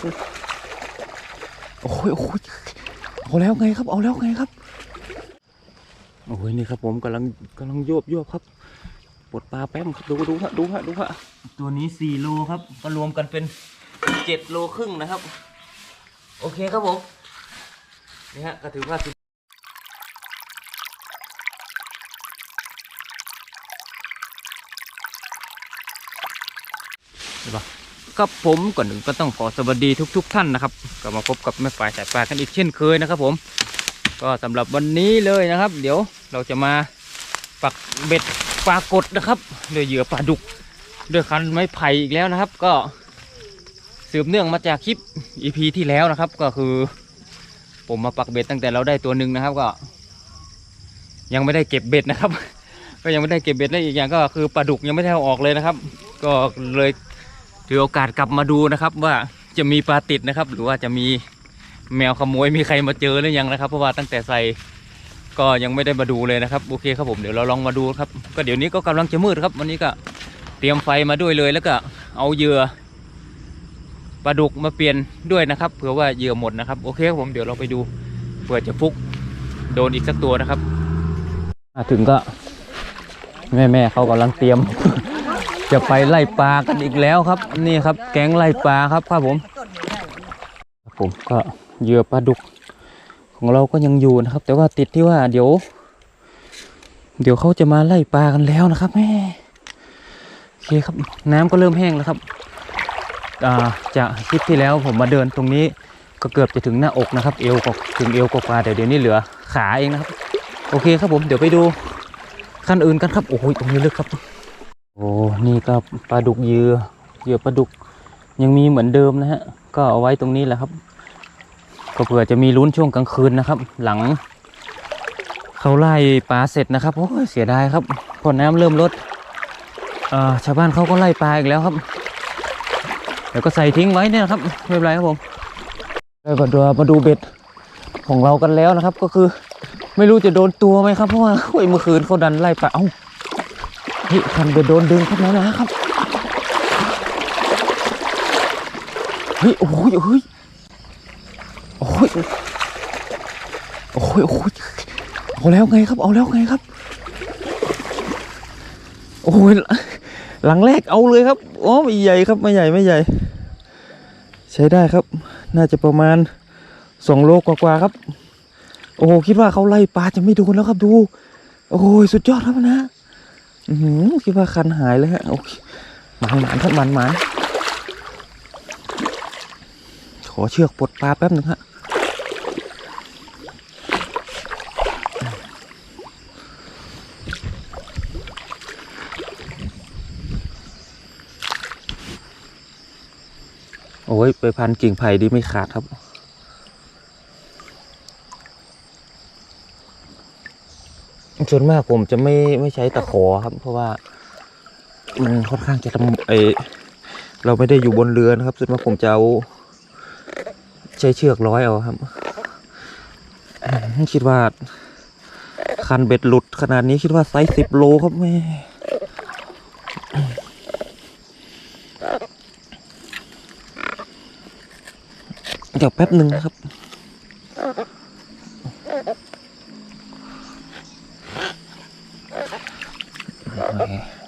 โอ้ยโอ้ยเอาแล้วไงครับ เอาแล้วไงครับ โอ้ยนี่ครับผมกำลังกำลังโยบโยบครับปลดปลาแป๊มครับดูดูฮะดูฮะดูฮะตัวนี้สี่โลครับก็รวมกันเป็นเจ็ดโลครึ่งนะครับ โอเคครับผมนี่ฮะก็ถือว่าสุดเห็นปะ ครับผมก่อนหนึ่งก็ต้องขอสวัสดีทุกๆท่านนะครับก็มาพบกับแม่ฝ่ายสายปลากันอีกเช่นเคยนะครับ ผม ก็สำหรับวันนี้เลยนะครับ เดี๋ยวเราจะมาปักเบ็ดปลากดนะครับด้วยเหยื่อปลาดุกด้วยคันไม้ไผ่อีกแล้วนะครับ ก็สืบเนื่องมาจากคลิป EP ที่แล้วนะครับ ก็คือ ผมมาปักเบ็ดตั้งแต่เราได้ตัวหนึ่งนะครับ ก็ ยังไม่ได้เก็บเบ็ดนะครับ ก็ยังไม่ได้เก็บเบ็ดและอีกอย่างก็คือปลาดุกยังไม่ได้เอาออกเลยนะครับ ก็เลย ถือโอกาสกลับมาดูนะครับว่าจะมีปลาติดนะครับ หรือว่าจะมีแมวขโมยมีใครมาเจอหรือยังนะครับ เพราะว่าตั้งแต่ใส่ก็ยังไม่ได้มาดูเลยนะครับโอเคครับผมเดี๋ยวเราลองมาดูครับ ก็เดี๋ยวนี้ก็กำลังจะมืดครับ วันนี้ก็เตรียมไฟมาด้วยเลยแล้วก็เอาเหยื่อปลาดุกมาเปลี่ยนด้วยนะครับเผื่อว่าเหยื่อหมดนะครับโอเคครับผมเดี๋ยวเราไปดูเผื่อจะฟุกโดนอีกสักตัวนะครับถึงก็แม่แม่เขากำลังเตรียม จะไปไล่ปลากันอีกแล้วครับ นี่ครับ แก๊งไล่ปลาครับครับผมครับผมก็เหยื่อปลาดุกของเราก็ยังอยู่นะครับ แต่ว่าติดที่ว่าเดี๋ยว เดี๋ยวเขาจะมาไล่ปลากันแล้วนะครับแม่โอเคครับ น้ำก็เริ่มแห้งแล้วครับาจากคลิปที่แล้วผมมาเดินตรงนี้ก็เกือบจะถึงหน้าอกนะครับ เอวก็ถึงเอวกว่าแต่เดี๋ยวนี้เหลือขาเองนะครับ โอเคครับผมเดี๋ยวไปดูขั้นอื่นกันครับโอ้โหตรงนี้ลึกครับ โอ้นี่ก็ปลาดุกเยือเยือปลาดุกยังมีเหมือนเดิมนะฮะ ก็เอาไว้ตรงนี้แหละครับ ก็เผื่อจะมีลุ้นช่วงกลางคืนนะครับ หลังเขาไล่ปลาเสร็จนะครับโอ้ยเสียดายครับพอน้ำเริ่มลดชาวบ้านเขาก็ไล่ปลาอีกแล้วครับเดี๋ยวก็ใส่ทิ้งไว้เนี่ยนะครับไม่เป็นไรครับผมแล้วก็เดี๋ยวมาดูเบ็ดของเรากันแล้วนะครับ ก็คือ ไม่รู้จะโดนตัวไหมครับเพราะว่าเมื่อคืนเขาดันไล่ปลาเอ้า เฮ้ยคันเบ็ดโดนดึงครับแล้วนะครับเฮ้ยโอ้ยโอ้ยโอ้ยโอ้ยโอ้ยเอาแล้วไงครับ เอาแล้วไงครับ โอ้ยหลังแรกเอาเลยครับโอ้ไม่ใหญ่ครับไม่ใหญ่ไม่ใหญ่ ใช้ได้ครับ น่าจะประมาณสองโลกว่าๆครับ โอ้คิดว่าเขาไล่ปลาจะไม่โดนแล้วครับดู โอ้ยสุดยอดครับนะ อือคิดว่าคันหายเลยฮะโอเคหมานหมานครับหมานหมานขอเชือกปลดปลาแป๊บหนึ่งฮะโอ้ยไปพันกิ่งไผ่ดีไม่ขาดครับ ส่วนมากผมจะไม่ไม่ใช้ตะขอครับ เพราะว่ามันค่อนข้างจะทำไอเราไม่ได้อยู่บนเรือนะครับ ส่วนมากผมจะเอาใช้เชือกร้อยเอาครับ คิดว่าคันเบ็ดหลุดขนาดนี้คิดว่าไซส์สิบโลครับแม่เดี๋ยวแป๊บหนึ่งนะครับ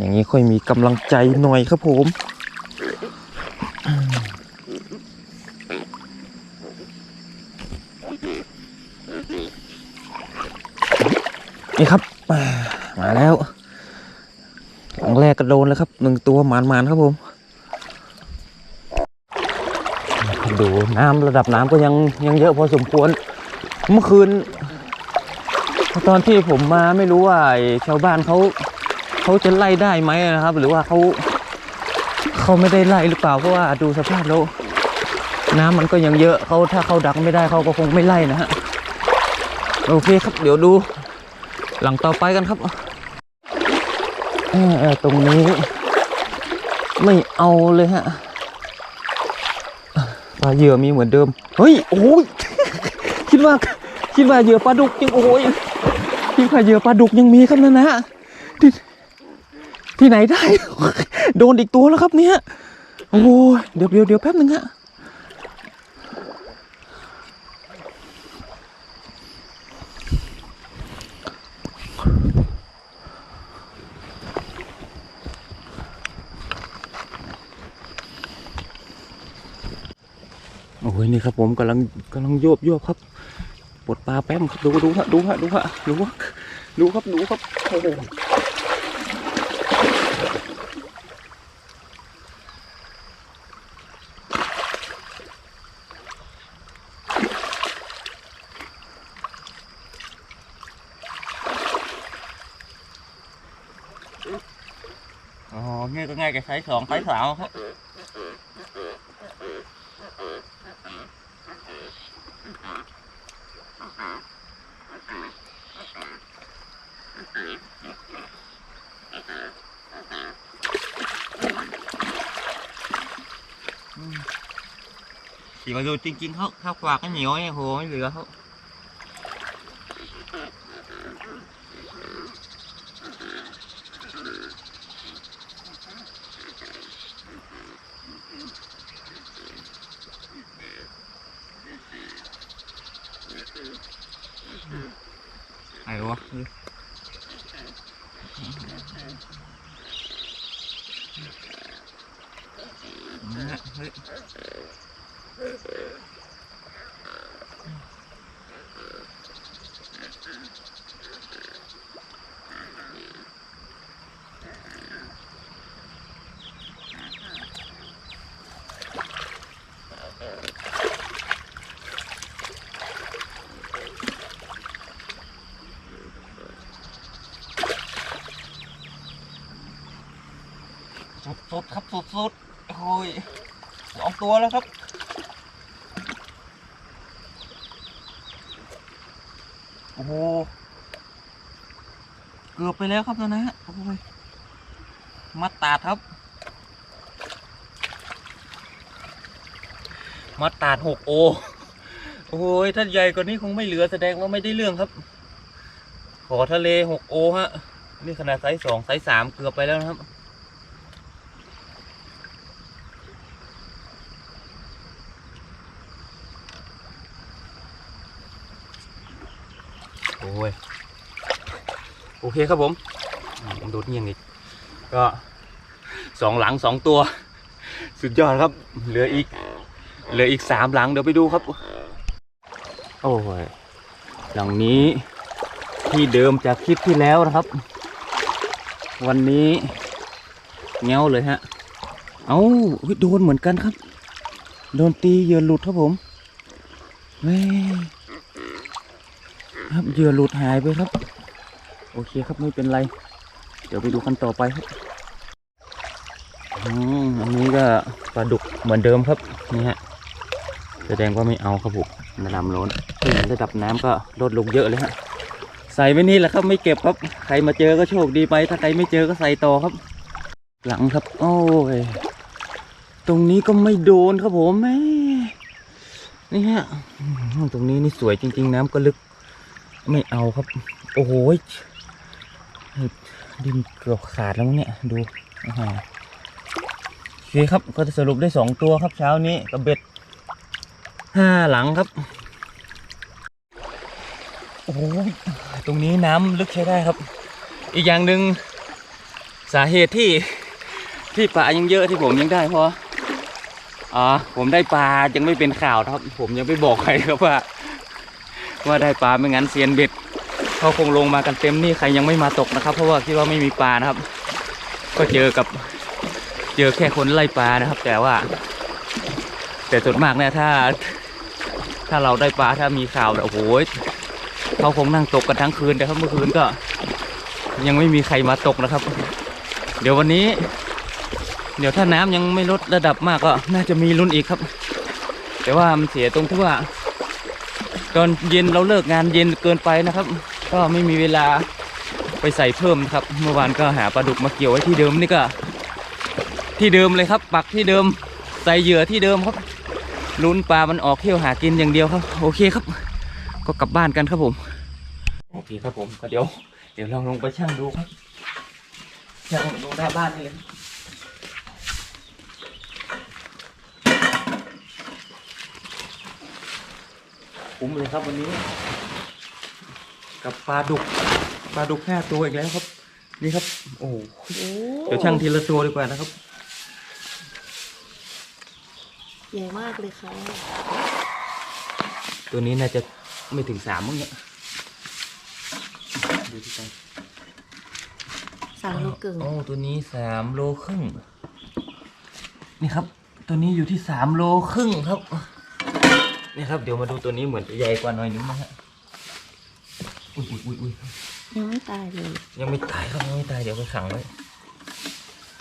อย่างนี้ค่อยมีกำลังใจหน่อยครับผม นี่ครับ มาแล้วครั้งแรกก็โดนแล้วครับหนึ่งตัวหมานครับผม ดูน้ำระดับน้ำก็ยังยังเยอะพอสมควร เมื่อคืนตอนที่ผมมาไม่รู้ว่าชาวบ้านเขา เขาจะไล่ได้ไหมนะครับ หรือว่าเขาเขาไม่ได้ไล่หรือเปล่าเพราะว่าดูสภาพแล้วน้ำมันก็ยังเยอะเขาถ้าเขาดักไม่ได้เขาก็คงไม่ไล่นะฮะโอเคครับ เดี๋ยวดู หลังต่อไปกันครับตรงนี้ ไม่เอาเลยฮะปลาเหยื่อมีเหมือนเดิม เฮ้ยโอ้ยคิดว่า คิดว่าเหยื่อปลาดุกยังโอ้ยคิดว่าเหยื่อปลาดุกยังมีครับนะนะ ที่ไหนได้ โดนอีกตัวแล้วครับเนี่ยโอ้ยเดี๋ยวเดี๋ยวเดี๋ยวแป๊บนึงฮะโอ้ยนี่ครับผมกำลังกำลังโยบโยบครับปลดปลาแป้มดูดูฮะดูฮะดูฮะดูดูครับดูครับโอ้ โหอ๋อง่ายก็ง่ายกับไซส์สองไซส์สามครับ chỉ mà dù chinh chinh hốc hốc quạt cái nhiều ไหนวะเฮ้ย สุดสุดๆครับสุดสุดๆโอ้ยสองตัวแล้วครับ โอ้โห เกือบไปแล้วครับตอนนั้นฮะโอ้ยมัดตาดครับ มัดตาดหกโอ โอ้ยถ้าใหญ่กว่านี้คงไม่เหลือแสดงว่าไม่ได้เรื่องครับ ขอทะเลหกโอฮะ นี่ขนาดไซส์สองไซส์สามเกือบไปแล้วนะครับ โอ้ยโอเคครับผมอืมโดดเงียงอีกก็สองหลังสองตัว สุดยอดครับ เหลืออีก เหลืออีกสามหลังเดี๋ยวไปดูครับ โอ้ยหลังนี้ที่เดิมจากคลิปที่แล้วนะครับ วันนี้เงี้ยวเลยฮะ เอาเฮ้ยโดนเหมือนกันครับ โดนตีเยือหลุดครับผมเฮ้ ครับเหยื่อหลุดหายไปครับ โอเคครับไม่เป็นไร เดี๋ยวไปดูกันต่อไปครับอืมอันนี้ก็ปลาดุกเหมือนเดิมครับนี่ฮะแสดงว่าไม่เอาครับผมระดับโน้นขึ้นระดับน้ำก็ลดลงเยอะเลยฮะใส่ไว้นี่แหละครับไม่เก็บครับ ใครมาเจอก็โชคดีไป ถ้าใครไม่เจอก็ใส่ต่อครับ หลังครับ โอ้ยตรงนี้ก็ไม่โดนครับผมแม่นี่ฮะตรงนี้นี่สวยจริง ๆ น้ำก็ลึก ไม่เอาครับ โอ้โหยดินเกือบขาดแล้วเนี่ยดูอ่าฮะโอเคครับก็จะสรุปได้สองตัวครับเช้านี้กับเบ็ดห้าหลังครับ โอ้โหตรงนี้น้ำลึกใช้ได้ครับ อีกอย่างหนึ่งสาเหตุที่ที่ปลายังเยอะที่ผมยังได้เพราะอ่าผมได้ปลายังไม่เป็นข่าวครับ ผมยังไม่บอกใครครับว่า ว่าได้ปลาไม่งั้นเซียนเบ็ดเขาคงลงมากันเต็มนี่ใครยังไม่มาตกนะครับ เพราะว่าคิดว่าไม่มีปลานะครับ ก็เจอกับเจอแค่คนไล่ปลานะครับ แต่ว่า แต่ส่วนมากเนี่ยถ้า ถ้าเราได้ปลาถ้ามีข่าวเนี่ยโอ้โหเขาคงนั่งตกกันทั้งคืนแต่ครับเมื่อคืนก็ ยังไม่มีใครมาตกนะครับ เดี๋ยววันนี้ เดี๋ยวถ้าน้ำยังไม่ลดระดับมากก็ น่าจะมีลุ้นอีกครับ แต่ว่ามันเสียตรงที่ว่า ตอนเย็นเราเลิกงานเย็นเกินไปนะครับ ก็ไม่มีเวลาไปใส่เพิ่มครับ เมื่อวานก็หาปลาดุกมาเกี่ยวไว้ที่เดิมนี่ก็ ที่เดิมเลยครับ ปักที่เดิมใส่เหยื่อที่เดิมครับลุ้นปลามันออกเที่ยวหากินอย่างเดียวครับ โอเคครับ ก็กลับบ้านกันครับผม โอเคครับผมก็เดี๋ยว เดี๋ยวเราลงไปช่างดูครับช่างดูหน้าบ้านนี่เลย คุ้มเลยครับวันนี้ กับปลาดุกปลาดุกห้าตัวอีกแล้วครับ นี่ครับ โอ้โหเดี๋ยวช่างทีละตัวดีกว่านะครับ ใหญ่มากเลยค่ะ ตัวนี้น่าจะไม่ถึงสามมั้งเนี่ยดูที่ใจสามโลเกินโอ้ตัวนี้สามโลครึ่งนี่ครับ ตัวนี้อยู่ที่สามโลครึ่งครับ นี่ครับเดี๋ยวมาดูตัวนี้เหมือนจะใหญ่กว่าหน่อยนึงนะฮะอุ้ยอุ้ยอุ้ยอุ้ยยังไม่ตายเลย ยังไม่ตายครับยังไม่ตายเดี๋ยวไปขังไว้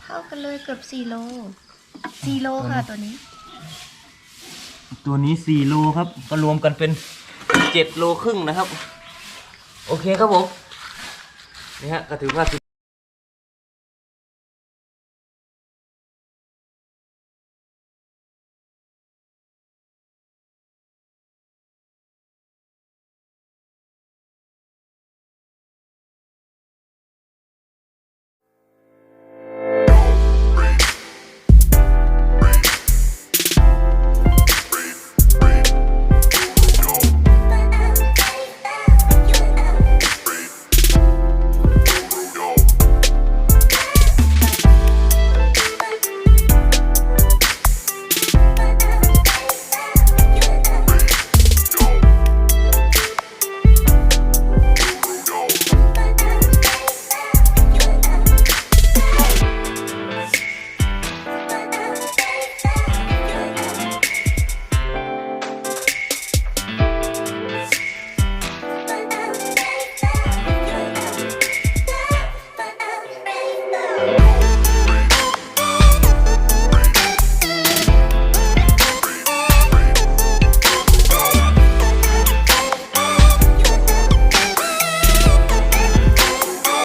เท่ากันเลยเกือบสี่โลสี่โลค่ะตัวนี้ ตัวนี้สี่โลครับ ก็รวมกันเป็นเจ็ดโลครึ่งนะครับ โอเคครับผมนี่ฮะก็ถือว่าสุด